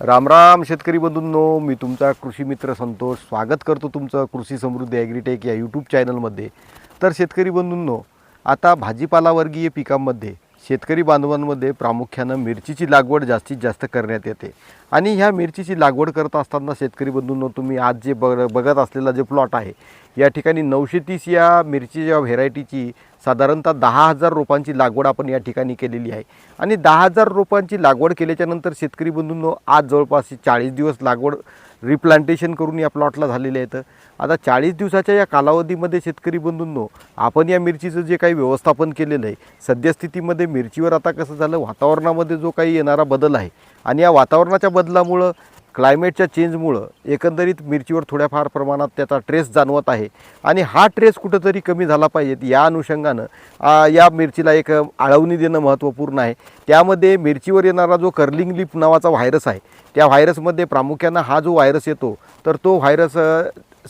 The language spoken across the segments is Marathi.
रामराम शेतकरी बंधूंनो. मी तुमचा कृषी मित्र संतोष. स्वागत करतो तुमचं कृषी समृद्धी ॲग्रीटेक या यूट्यूब चॅनलमध्ये तर शेतकरी बंधूंनो आता भाजीपालावर्गीय पिकांमध्ये शेतकरी बांधवांमध्ये प्रामुख्यानं मिरचीची लागवड जास्तीत जास्त करण्यात येते. आणि ह्या मिरचीची लागवड करत असताना शेतकरी बंधूंनो तुम्ही आज जे बघ बघत असलेला जे प्लॉट आहे या ठिकाणी नऊशे तीस या मिरचीच्या व्हेरायटीची साधारणतः दहा हजार रोपांची लागवड आपण या ठिकाणी केलेली आहे. आणि दहा हजार रोपांची लागवड केल्याच्यानंतर शेतकरी बंधूंनो आज जवळपास चाळीस दिवस लागवड रिप्लांटेशन करून या प्लॉटला झालेले आहेत. आता चाळीस दिवसाच्या या कालावधीमध्ये शेतकरी बंधूंनो आपण या मिरचीचं जे काही व्यवस्थापन केलेलं आहे सद्यस्थितीमध्ये मिरचीवर आता कसं झालं वातावरणामध्ये जो काही येणारा बदल आहे आणि या वातावरणाच्या बदलामुळं क्लायमेटच्या चेंजमुळं एकंदरीत मिरचीवर थोड्याफार प्रमाणात त्याचा ट्रेस जाणवत आहे. आणि हा ट्रेस कुठंतरी कमी झाला पाहिजेत या अनुषंगानं या मिरचीला एक आळवणी देणं महत्त्वपूर्ण आहे. त्यामध्ये मिरचीवर येणारा जो कर्लिंग लिप नावाचा व्हायरस आहे त्या व्हायरसमध्ये प्रामुख्यानं हा जो व्हायरस येतो तर तो व्हायरस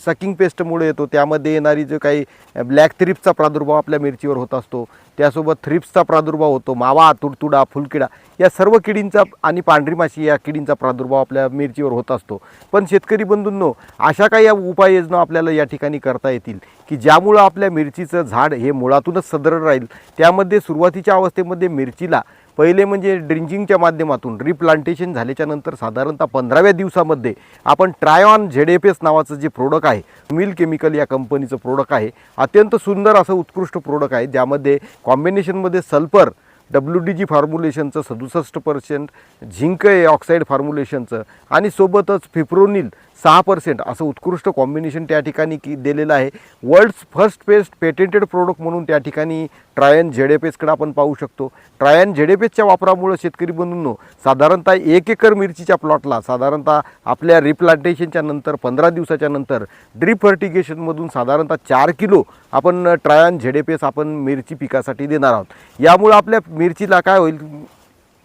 सकिंग पेस्टमुळे येतो. त्यामध्ये येणारी जो काही ब्लॅक थ्रिप्सचा प्रादुर्भाव आपल्या मिरचीवर होत असतो त्यासोबत थ्रिप्सचा प्रादुर्भाव होतो मावा तुडतुडा फुलकिडा या सर्व किडींचा आणि पांढरी माशी या किडींचा प्रादुर्भाव आपल्या मिरचीवर होत असतो. पण शेतकरी बंधूंनो अशा काही या उपाययोजना आपल्याला या ठिकाणी करता येतील की ज्यामुळं आपल्या मिरचीचं झाड हे मुळातूनच सदृढ राहील. त्यामध्ये सुरुवातीच्या अवस्थेमध्ये मिरचीला पहिले म्हणजे ड्रिंचिंगच्या माध्यमातून रिप्लांटेशन झाल्याच्यानंतर साधारणतः पंधराव्या दिवसामध्ये आपण ट्रायॉन एस नावाचं जे प्रोडक्ट आहे मिल केमिकल या कंपनीचं प्रोडक्ट आहे अत्यंत सुंदर असं उत्कृष्ट प्रोडक्ट आहे. ज्यामध्ये कॉम्बिनेशनमध्ये सल्फर डब्ल्यू डी जी फॉर्म्युलेशनचं सदुसष्ट पर्सेंट झिंक ऑक्साईड फॉर्म्युलेशनचं आणि सोबतच फिप्रोनिल सहा पर्सेंट असं उत्कृष्ट कॉम्बिनेशन त्या ठिकाणी की दिलेलं आहे. World's first paste patented product म्हणून त्या ठिकाणी ट्रायन झेडेपेसकडे आपण पाहू शकतो. ट्रायन झेडेपेसच्या वापरामुळं शेतकरी बंधूंनो साधारणतः एक एकर मिरचीच्या प्लॉटला साधारणतः आपल्या रिप्लांटेशनच्या नंतर पंधरा दिवसाच्या नंतर ड्रीप फर्टिगेशनमधून साधारणतः चार किलो आपण ट्रायन झेडेपेस आपण मिरची पिकासाठी देणार आहोत. यामुळं आपल्या मिरचीला काय होईल?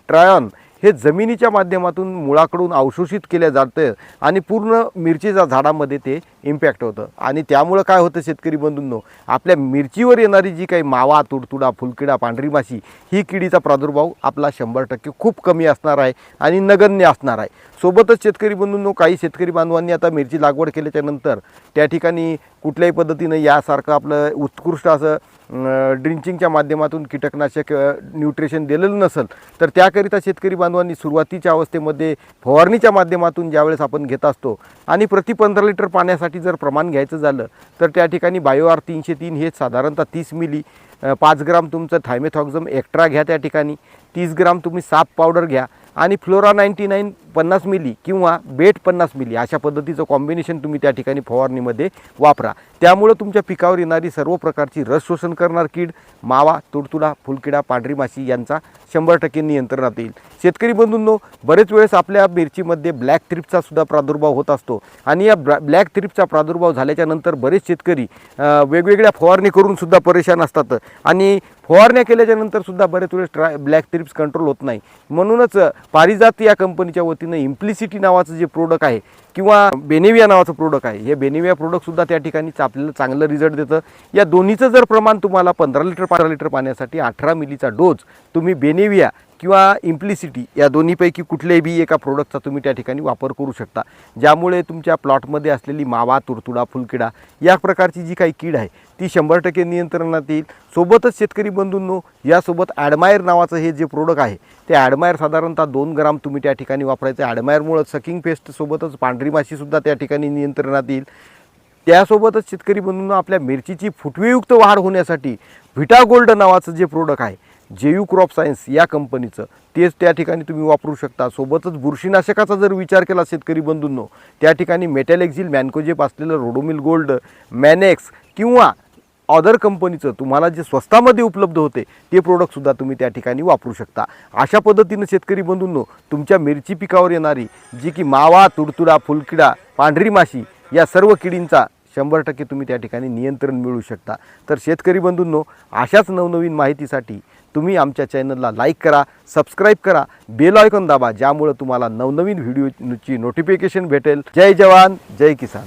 ट्रायन हे जमिनीच्या माध्यमातून मुळाकडून अवशोषित केलं जातं आणि पूर्ण मिरचीच्या झाडामध्ये ते इम्पॅक्ट होतं. आणि त्यामुळं काय होतं शेतकरी बंधूंनो आपल्या मिरचीवर येणारी जी काही मावा तुडतुडा फुलकिडा पांढरी माशी ही किडीचा प्रादुर्भाव आपला शंभर टक्के खूप कमी असणार आहे आणि नगण्य असणार आहे. सोबतच शेतकरी बंधूंनो काही शेतकरी बांधवांनी आता मिरची लागवड केल्याच्यानंतर त्या ठिकाणी कुठल्याही पद्धतीनं यासारखं आपलं उत्कृष्ट असं ड्रिंचिंगच्या माध्यमातून कीटकनाशक न्यूट्रिशन दिलेलं नसेल तर त्याकरिता शेतकरी बांधवांनी सुरुवातीच्या अवस्थेमध्ये फवारणीच्या माध्यमातून ज्यावेळेस आपण घेत असतो आणि प्रति पंधरा लिटर पाण्यासाठी जर प्रमाण घ्यायचं झालं तर त्या ठिकाणी बायोआर तीनशे तीन हे साधारणतः तीस मिली पाच ग्राम तुमचं थायमेथॉक्झम एक्स्ट्रा घ्या त्या ठिकाणी तीस ग्राम तुम्ही साप पावडर घ्या आणि फ्लोरा नाईन्टी नाईन पन्नास मिली किंवा बेट पन्नास मिली अशा पद्धतीचं कॉम्बिनेशन तुम्ही त्या ठिकाणी फवारणीमध्ये वापरा. त्यामुळं तुमच्या पिकावर येणारी सर्व प्रकारची रस शोषण करणार कीड मावा तुडतुडा फुलकिडा पांढरी माशी यांचा शंभर टक्के नियंत्रणात येईल. शेतकरी बंधूंनो बरेच वेळेस आपल्या मिरचीमध्ये ब्लॅक थ्रिपचा सुद्धा प्रादुर्भाव होत असतो. आणि या ब्लॅक थ्रिपचा प्रादुर्भाव झाल्याच्यानंतर बरेच शेतकरी वेगवेगळ्या फवारणी करूनसुद्धा परेशान असतात. आणि फवारण्या केल्याच्यानंतर सुद्धा बरेच वेळेस ट्राय ब्लॅक थ्रिप्स कंट्रोल होत नाही. म्हणूनच पारिजात या कंपनीच्या वतीनं इम्प्लिसिटी नावाचं जे प्रोडक्ट आहे किंवा बेनेविया नावाचं प्रोडक्ट आहे हे बेनेविया प्रोडक्टसुद्धा त्या ठिकाणी आपल्याला चांगलं रिझल्ट देतं. या दोन्हीचं जर प्रमाण तुम्हाला पंधरा लिटर पंधरा लिटर पाण्यासाठी अठरा मिलीचा डोस तुम्ही बेनेविया किंवा इम्प्लिसिटी या दोन्हीपैकी कुठल्याही बी एका प्रोडक्टचा तुम्ही त्या ठिकाणी वापर करू शकता. ज्यामुळे तुमच्या प्लॉटमध्ये असलेली मावा तुरतुडा फुलकिडा या प्रकारची जी काही कीड आहे ती शंभर टक्के नियंत्रणात येईल. सोबतच शेतकरी बंधूंनो यासोबत ॲडमायर नावाचं हे जे प्रोडक्ट आहे ते ॲडमायर साधारणतः दोन ग्राम तुम्ही त्या ठिकाणी वापरायचं. ॲडमायरमुळं सकिंग पेस्टसोबतच पांढरी माशीसुद्धा त्या ठिकाणी नियंत्रणात येईल. त्यासोबतच शेतकरी बंधूंना आपल्या मिरचीची फुटवेयुक्त वाढ होण्यासाठी व्हिटा गोल्ड नावाचं जे प्रोडक्ट आहे जेयू क्रॉप सायन्स या कंपनीचं तेच त्या ठिकाणी तुम्ही वापरू शकता. सोबतच बुरशीनाशकाचा जर विचार केला शेतकरी बंधूंनो त्या ठिकाणी मेटॅलेक्झिल मॅन्कोजेप असलेलं रोडोमिल गोल्ड मॅनेक्स किंवा ऑदर कंपनीचं तुम्हाला जे स्वस्तामध्ये उपलब्ध होते ते प्रोडक्टसुद्धा तुम्ही त्या ठिकाणी वापरू शकता. अशा पद्धतीनं शेतकरी बंधूंनो तुमच्या मिरची पिकावर येणारी जी की मावा तुडतुडा फुलकिडा पांढरी माशी या सर्व किडींचा शंभर टक्के तुम्ही त्या ठिकाणी नियंत्रण मिळू शकता. तर शेतकरी बंधूंनो अशाच नवनवीन माहितीसाठी तुम्ही आमच्या चॅनलला लाईक करा सबस्क्राईब करा बेल आयकॉन दाबा ज्यामुळं तुम्हाला नवनवीन व्हिडिओची नोटिफिकेशन भेटेल. जय जवान जय किसान.